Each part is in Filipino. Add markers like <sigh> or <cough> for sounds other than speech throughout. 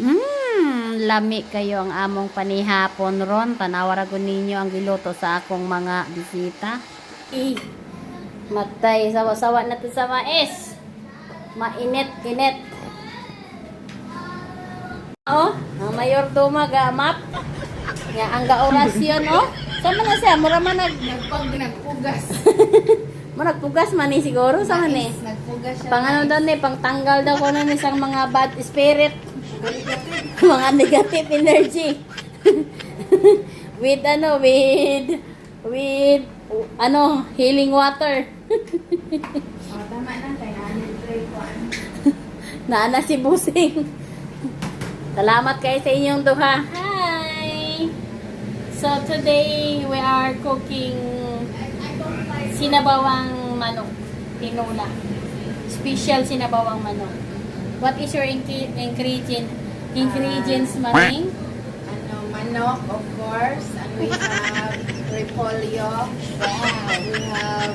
Hmm, lami kayo ang among panihapon ron. Tanawara ko ninyo ang giluto sa akong mga bisita. Eh, matay, sawa-sawa na to sa mais. Mainit-init. Oh, ang mayor dumaga map. Nga ang gaorasyon oh. Sama na siya, mura man nag Nagpag nagpugas. <laughs> mo nagpugas man ni siguro sa man eh. Nagpugas siya. Pang ano daw ni, pang tanggal daw ko na ni isang mga bad spirit. Mga negative energy. <laughs> with ano, with, with, ano, healing water. <laughs> Oh, tama na. Ano. <laughs> Naana si Busing. Salamat kayo sa inyong duha. Hi! So today we are cooking sinabawang manok. Tinola. Special sinabawang manok. What is your ingre- ingredient ingredients, maming? Ano, manok, of course. And we have repolyo. Wow. We have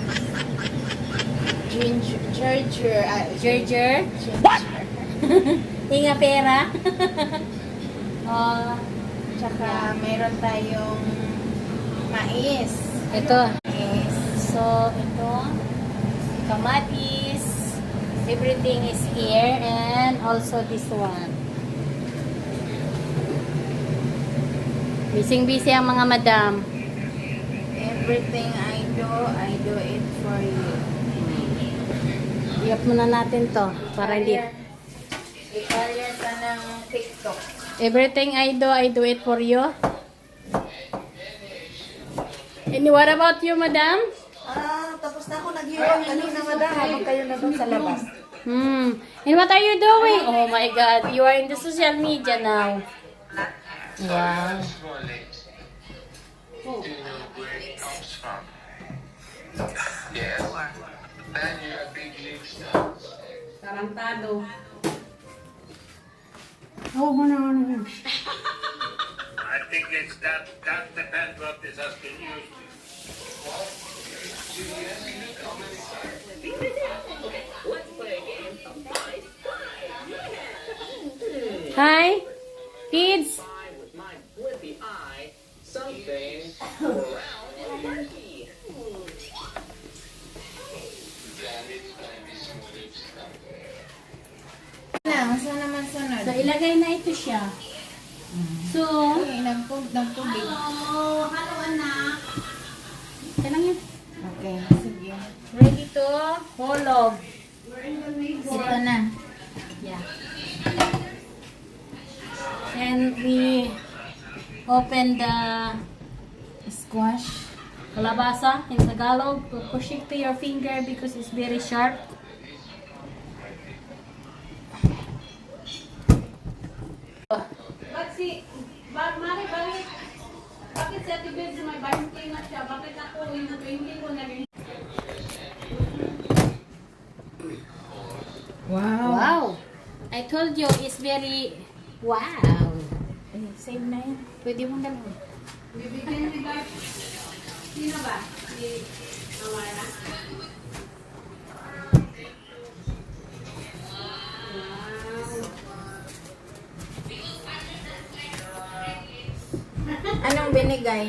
ginger, ginger, uh, Ginger. ginger. <laughs> Inga pera. <laughs> oh, Tsaka mayroon tayong mais. ito. Mais. So, ito, kamatis, everything is here, and also this one. Busy-busy ang mga madam. Everything I do, I do it for you. Iyak muna natin to, para hindi. I-career ka ng TikTok. Everything I do, I do it for you. And what about you, madam? Ah, tapos na ako nag-iwan kanina, madam. Habang kayo na doon sa labas. Hmm. And what are you doing? Oh my God, you are in the social media now. Wow. Do you know where it comes from? Yes. Then you're a big league star. Tarantado. Oh, ano, ano, ano. I think it's that, that depends what this has been used to. Hi, kids. saan naman sunod? So, ilagay na ito siya. So, Ay, nagpug, nagtubig. oh, haluan na. Kailan yun? Okay, sige. Ready to hulog. Ito na. Yeah. And we open the Squash. kalabasa in Tagalog. Push it to your finger because it's very sharp. Ba't si, ba, Mari, bakit, bakit si Ate Bebs may 20 na siya? Bakit ako yung 20 ko na rin? Wow. Wow! I told you, it's very... Wow! Eh, save na yan. Pwede mong dalawin. Bibigyan ni Bart. Sino ba? Si Amara? Anong binigay?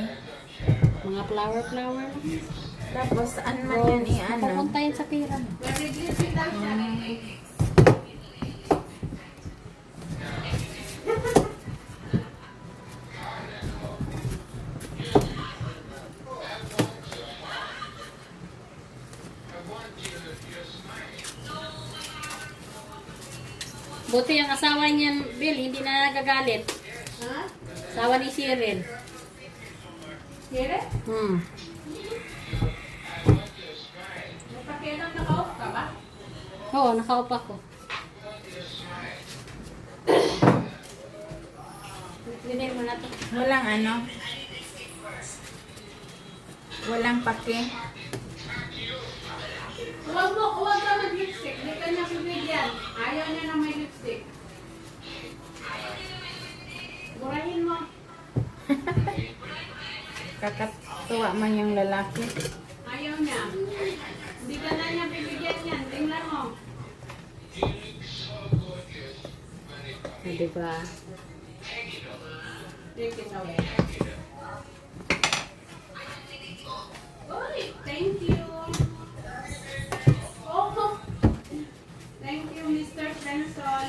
Mga flower-flower. Tapos, ano man yan i-ano? Papunta yun sa pira. Glitzy lang siya. Buti ang asawa niyan, Bill, hindi na nagagalit. Ha? Asawa ni Cyril. Kire? Hmm. May pakialam na ka-off ka ba? Oo, nakaupa ko. Bigyan mo na to. Walang ano? Walang pake? Huwag mo, huwag ka mag-lipstick. Hindi ka niya bibigyan. Ayaw niya na may lipstick. Burahin mo. <laughs> Kakatuwa man yung lalaki. Ayaw niya. Hindi ka na niya bibigyan yan. Tingnan mo. di ba? Take it away. Oy, thank you. Thank you, Mr. Benson.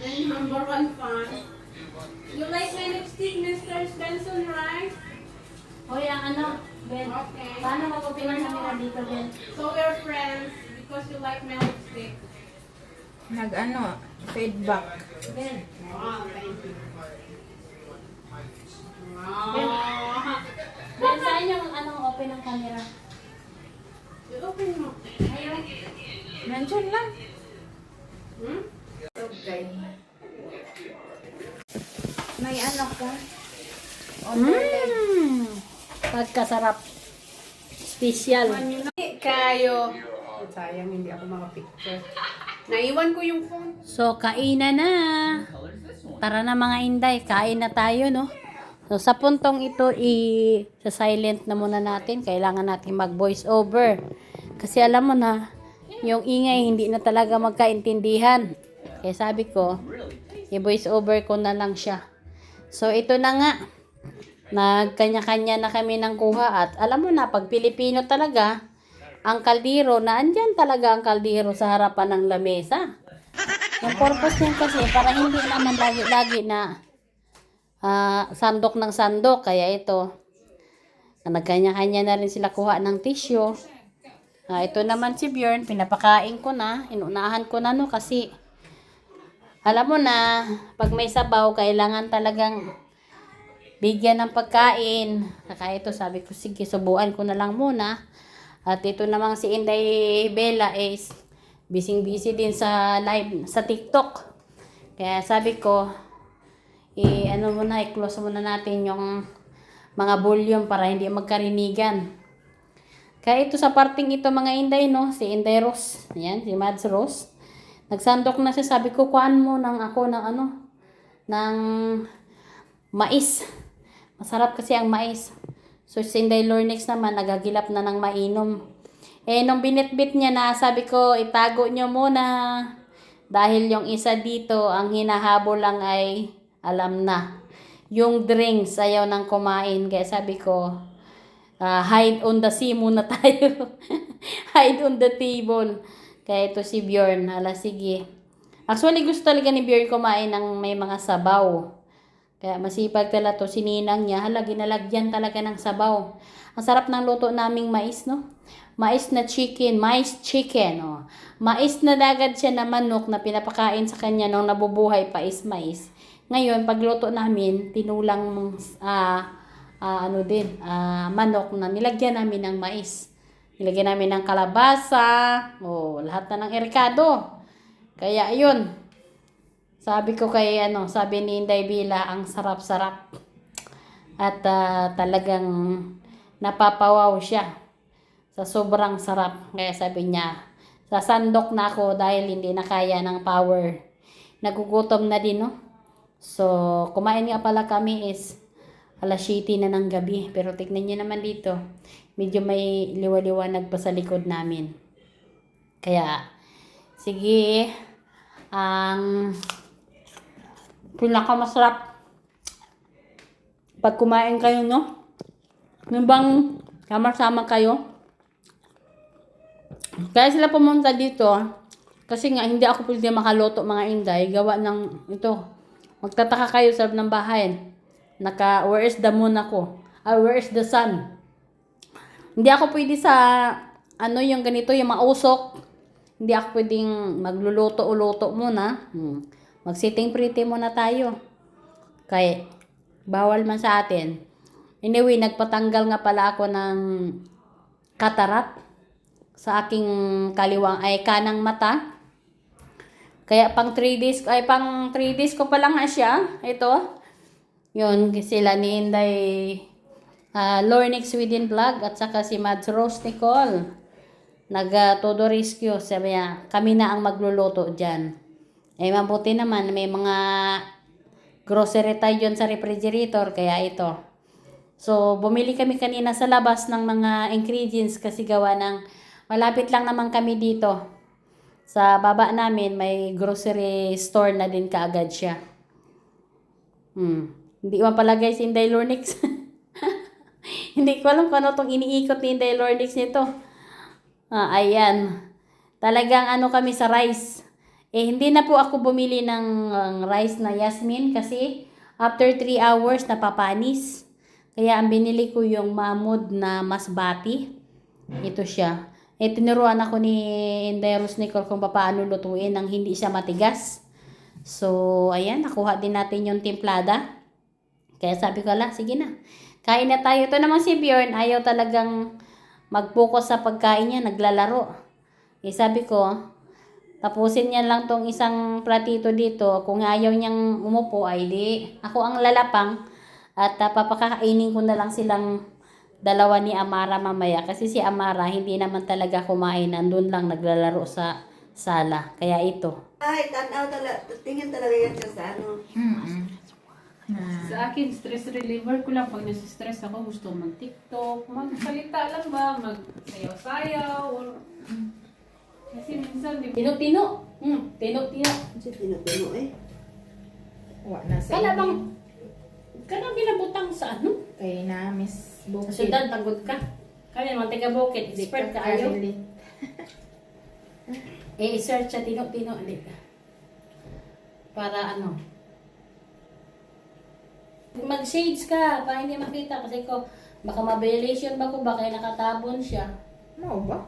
Then number one fan. You like my lipstick, Mr. Benson, right? Hoy, ang ano, Ben, Okay. paano mag-open ang camera dito, Ben? So we're friends because you like my lipstick. Nag-ano, feedback. Ben, Wow, thank you. Ben, Wow. Ben, saan yung anong open ng camera? I-open mo. Ayun. Nandiyan lang. Hmm? Okay. May ano ka? Mmm! Pagkasarap. Special. Kayo. Sayang, hindi ako makapicture. Naiwan ko yung phone. So, kainan na. Tara na mga inday, kain na tayo, no? So, sa puntong ito, i sa silent na muna natin. Kailangan natin mag-voice over. Kasi alam mo na, yung ingay hindi na talaga magkaintindihan. Kaya sabi ko, i-voice over ko na lang siya. So, ito na nga. Nagkanya-kanya na kami ng kuha at alam mo na, pag Pilipino talaga, ang kaldero, na andyan talaga ang kaldero sa harapan ng lamesa. Yung purpose niyan kasi para hindi naman lagi-lagi na ah, sandok ng sandok. Kaya ito, nagkanya-kanya na rin sila kuha ng tissue. Ah, ito naman si Bjorn, pinapakain ko na, inunahan ko na no kasi alam mo na, pag may sabaw, kailangan talagang bigyan ng pagkain. Kaya ito, sabi ko, sige, subuan ko na lang muna. At ito namang si Inday Bella is busy-busy din sa live sa TikTok. Kaya sabi ko, i ano muna, i-close muna natin yung mga volume para hindi magkarinigan. Kaya ito sa parting ito mga Inday, no? Si Inday Rose. Ayan, si Mads Rose. Nagsandok na siya. Sabi ko, kuhaan mo ng ako ng ano, ng mais. Masarap kasi ang mais. So, si Inday Lornex naman, nagagilap na ng mainom. Eh, nung binitbit niya na, sabi ko, itago niyo muna. Dahil yung isa dito, ang hinahabol lang ay, alam na. Yung drinks, ayaw nang kumain. Kaya sabi ko, ah, hide on the sea muna <laughs> tayo. hide on the table. Kaya ito si Bjorn, hala sige. Actually, gusto talaga ni Bjorn kumain ng may mga sabaw. Kaya masipag talaga to, sininang niya, hala, ginalagyan talaga ng sabaw. Ang sarap ng luto naming mais, no? Mais na chicken, mais chicken, oh. Mais na dagad siya na manok na pinapakain sa kanya nung nabubuhay pa is mais. Ngayon, pagluto namin, tinulang ah ah, ano din, ah, manok na nilagyan namin ng mais. Nilagyan namin ng kalabasa, oh, lahat na ng erikado. Kaya ayun, sabi ko kay ano, sabi ni Inday Bila, ang sarap-sarap. At ah, talagang napapawaw siya sa sobrang sarap. Kaya sabi niya, sasandok na ako dahil hindi na kaya ng power. Nagugutom na din, no? So, kumain nga pala kami is alas 7 na ng gabi. Pero tignan niyo naman dito, medyo may liwa-liwanag pa sa likod namin. Kaya, sige, ang pinakamasarap pag kumain kayo, no? Yung bang sama-sama kayo? Kaya sila pumunta dito, kasi nga hindi ako pwede makaluto mga inday, gawa ng ito. Magtataka kayo sa ng bahay. Naka, where is the moon ako? Ah, where is the sun? Hindi ako pwede sa, ano yung ganito, yung mausok. Hindi ako pwedeng magluluto-uluto muna. Hmm. Mag-sitting pretty muna tayo. Kaya, bawal man sa atin. Anyway, nagpatanggal nga pala ako ng katarat sa aking kaliwang ay kanang mata. Kaya pang 3 days, ay pang 3 days ko pa lang siya. Ito. Yun, sila ni Inday uh, Lornix Within Vlog at saka si Mads Rose Nicole. Nag uh, todo rescue. Sabi niya, kami na ang magluluto dyan. Eh, mabuti naman, may mga grocery tayo dyan sa refrigerator, kaya ito. So, bumili kami kanina sa labas ng mga ingredients kasi gawa ng malapit lang naman kami dito. Sa baba namin may grocery store na din kaagad siya. Hmm. Hindi man pala guys Inday Lornix. <laughs> Hindi ko alam kung ano tong iniikot ni Inday Lornix nito. Ah, ayan. Talagang ano kami sa rice. Eh, hindi na po ako bumili ng ng rice na Yasmin kasi after 3 hours napapanis. Kaya ang binili ko yung mamod na masbati. Ito siya. Eh, tinuruan ako ni Inday Rose Nicole kung paano lutuin nang hindi siya matigas. So, ayan, nakuha din natin yung timplada. Kaya sabi ko, ala, sige na. Kain na tayo. Ito naman si Bjorn, ayaw talagang mag-focus sa pagkain niya, naglalaro. Eh, sabi ko, tapusin niya lang tong isang platito dito. Kung ayaw niyang umupo, ay di. Ako ang lalapang. At uh, papakakainin ko na lang silang dalawa ni Amara mamaya. Kasi si Amara, hindi naman talaga kumain. Nandun lang naglalaro sa sala. Kaya ito. Ay, tanaw talaga. Tingin talaga yan siya sa ano. Sa akin, stress reliever ko lang. Pag nasa-stress ako, gusto mag-tiktok, magsalita lang ba, mag-sayaw-sayaw. Or... Kasi minsan, di ba? Tino-tino. Hmm, tino-tino. Kasi tinutuno eh. Wa na sa Kala bang, kanang ginabutang sa ano? Kay na Miss Bukid. syudad, pagod ka. Kaya naman, taga bukit, Di expert ka ayo. <laughs> Eh, search sa tino-tino. Ka. Para ano. Mag-shades ka, para hindi makita. Kasi ko, baka ma-violation ba ko, baka nakatabon siya. Mao ba?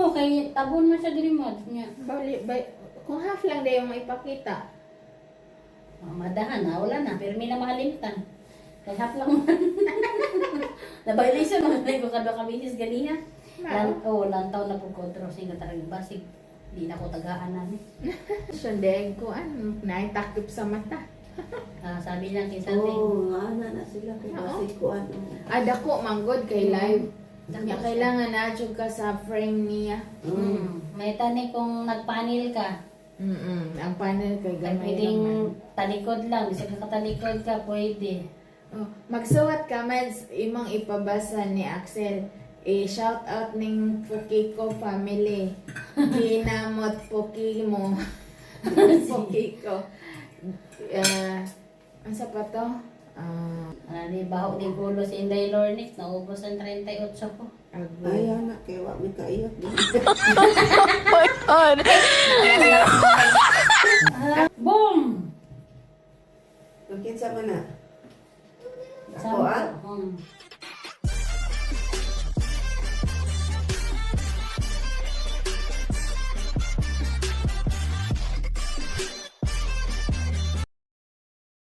Oh, kay tabon mo siya diri mod niya. Bali, bay, kung half lang daw yung maipakita. Oh, madahan na, wala na. Pero may na makalimtan. Kaya hap lang man. <laughs> <laughs> Na-violation mo na ko kadwa kami sis ganiha. Lang, oh, lantaw na po kontrol singa talagang basig. Di na ko tagaan na ni. <laughs> Sunday ko an, naitakip sa mata. <laughs> Ah, sabi lang kay Sandy. Oo, nga na na sila. Kaya Oo. kasi ko ano. Ada ko manggod kay live. Dako Nya siya. kailangan na ka sa frame niya. Mm. May tani kung nagpanil ka, Mm ang panel kay ay gamay pwedeng lang. talikod lang. Bisa ka katalikod ka, pwede. Oh, magsuwat ka mads imong ipabasa ni Axel. I-shout out ning Pukiko family. <laughs> Ginamot Puki mo. Pukiko. Uh, ang sa pa to? Ah, Ano ni baho ni gulo si Inday Lornix, naubos ang 38 ko. Ay, anak, kaya wak may kaiyak. <laughs> <laughs> Boom! Pagkin sa mana? Ako Sabi ah? ko, hmm.